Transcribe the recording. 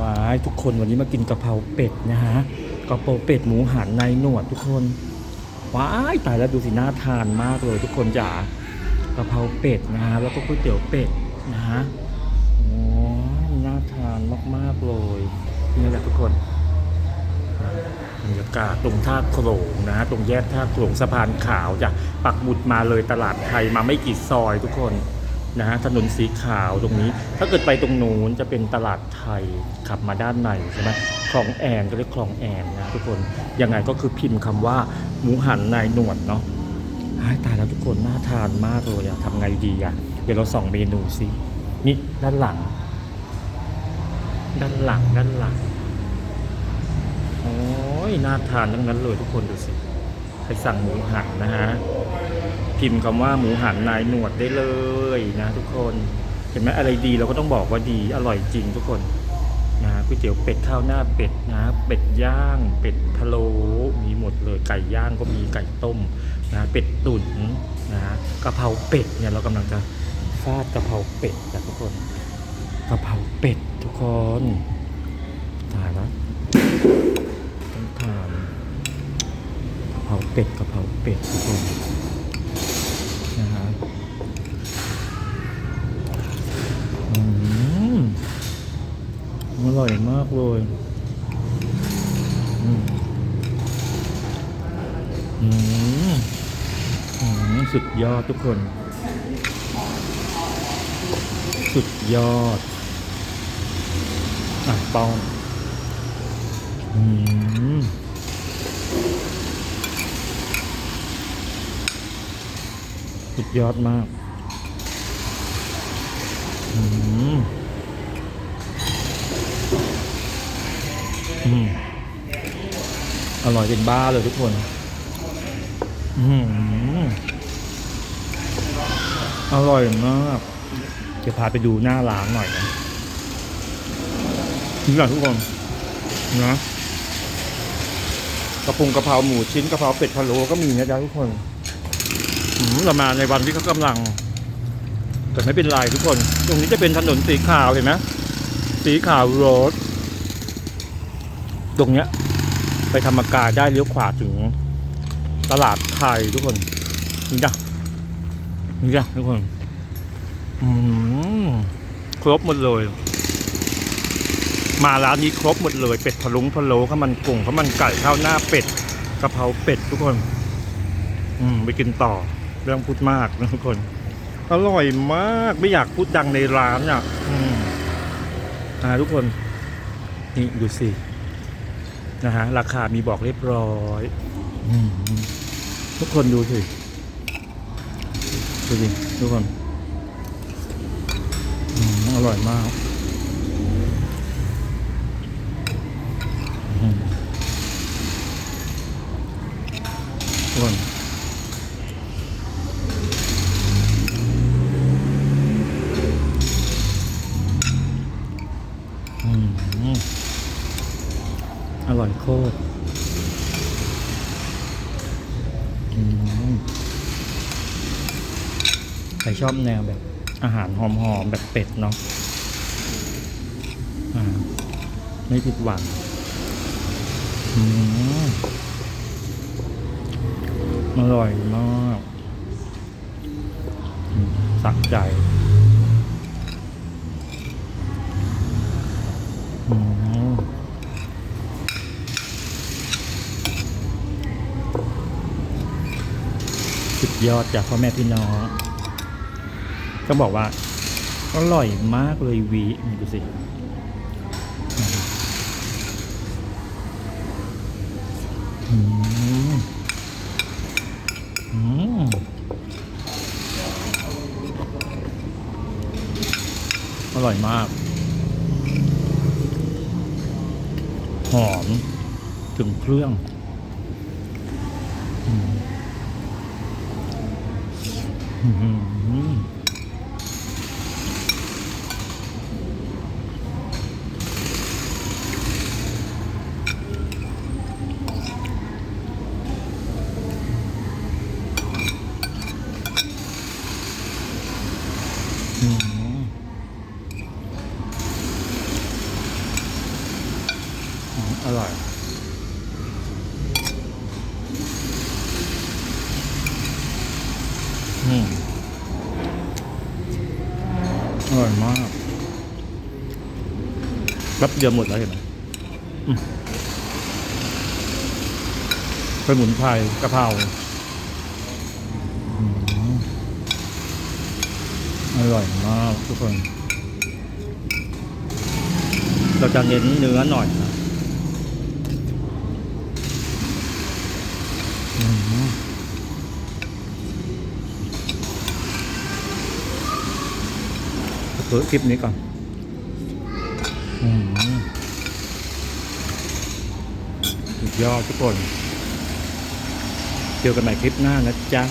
ว้ายทุกคนวันนี้มากินกะเพราเป็ดนะฮะกะเพราเป็ดหมูหันในหนวดทุกคนว้ายตายแล้วดูสิน่าทานมากเลยทุกคนจ๋ากะเพราเป็ดนะฮะแล้วก็ก๋วยเตี๋ยวเป็ดนะฮะโอ้ยน่าทานมากๆเลยนี่แหละทุกคนบรรยากาศตรงท่าโขลงนะตรงแยกท่าโขลงสะพานขาวจะปักหมุดมาเลยตลาดไทยมาไม่กี่ซอยทุกคน นะฮะถนนสีขาวตรงนี้ ถ้าเกิดไปตรงนู้นจะเป็นตลาดไทยขับมาด้านในใช่ไหมคลองแอนก็เรียกคลองแอนนะทุกคนยังไงก็คือพิมพ์คำว่าหมูหันนายหนวดเนาะาตายแล้วทุกคนน่าทานมากเลยอะทำไงดีอะเดี๋ยวเราส่องเมนูสินี่ด้านหลัง ด้านหลังด้านหลังโอ้ยน่าทานทั้งนั้นเลยทุกคนดูสิใครสั่งหมูหันนะฮะ พิมพ์คำว่าหมูหันนายหนวดได้เลยนะทุกคนเห็นไหมอะไรดีเราก็ต้องบอกว่าดีอร่อยจริงทุกคนนะก๋วยเตี๋ยวเป็ดข้าวหน้าเป็ดนะเป็ดย่าง เป็ดพะโล้มีหมดเลยไก่ย่างก็มีไก่ต้มนะเป็ดตุ๋นนะกะเพราเป็ดเนี่ยเรากำลังจะฟาดกะเพราเป็ดนะทุกคนกะเพราเป็ดทุกคนตายแล้วต้องทานกะเพราเป็ดกะเพราเป็ดทุกคน ร่อยมากเลยอืมอืมสุดยอดทุกคน สุดยอด อะปองอืมสุดยอดมาก อืม อืมอร่อยเป็นบ้าเลยทุกคน อืมอร่อยมากจะพาไปดูหน้าร้านหน่อยนะนี่แหละทุกคนนะกระปุงกระเพราหมูชิ้นกระเพราเป็ดพะโล้ก็มีนะจ๊ะทุกคนอืมเรามาในวันที่เขากำลัง แต่ไม่เป็นไรทุกคน ตรงนี้จะเป็นถนนสีขาวเห็นไหมสีขาวโรด ตรงเนี้ย ไปธรรมกายได้เลี้ยวขวาถึงตลาดไทยทุกคนนี่จ้ะนี่จ้ะทุกคนอืมครบหมดเลย มาร้านนี้ครบหมดเลย เป็ดพะลุงพะโล้ข้าวมันกุ้งข้าวมันไก่ข้าวหน้าเป็ดกะเพราเป็ดทุกคน อืมไปกินต่อเรื่องพูดมากนะทุกคนอร่อยมากไม่อยากพูดดังในร้านอะอืมอ่าทุกคน นี่ดูสิ นะฮะ ราคามีบอกเรียบร้อยอืมทุกคนดูสิดูสิทุกคนอืมอร่อยมากอืมทุกคนอืม อร่อยโคตรใครชอบแนวแบบอาหารหอมๆ แบบเป็ดเนาะไม่ผิดหวังอร่อยมาก สักใจ อืมสุด ยอดจากพ่อแม่พี่น้องต้องบอกว่า อร่อยมากเลยวีนี่ดูสิอืมอืมอร่อยมาก หอม ถึงเครื่อง อืม อืมอร่อย อืม อร่อยมาก รับเดียวหมดแล้วเห็นไหมอืมสมุนไพรกะเพราอืมอร่อยมากทุกคน เราจะเน้นเนื้อหน่อยนะอืม คือคลิปนี้ก่อนอุดยอดทุกคน เจอกันใหม่คลิปหน้านะจ๊ะ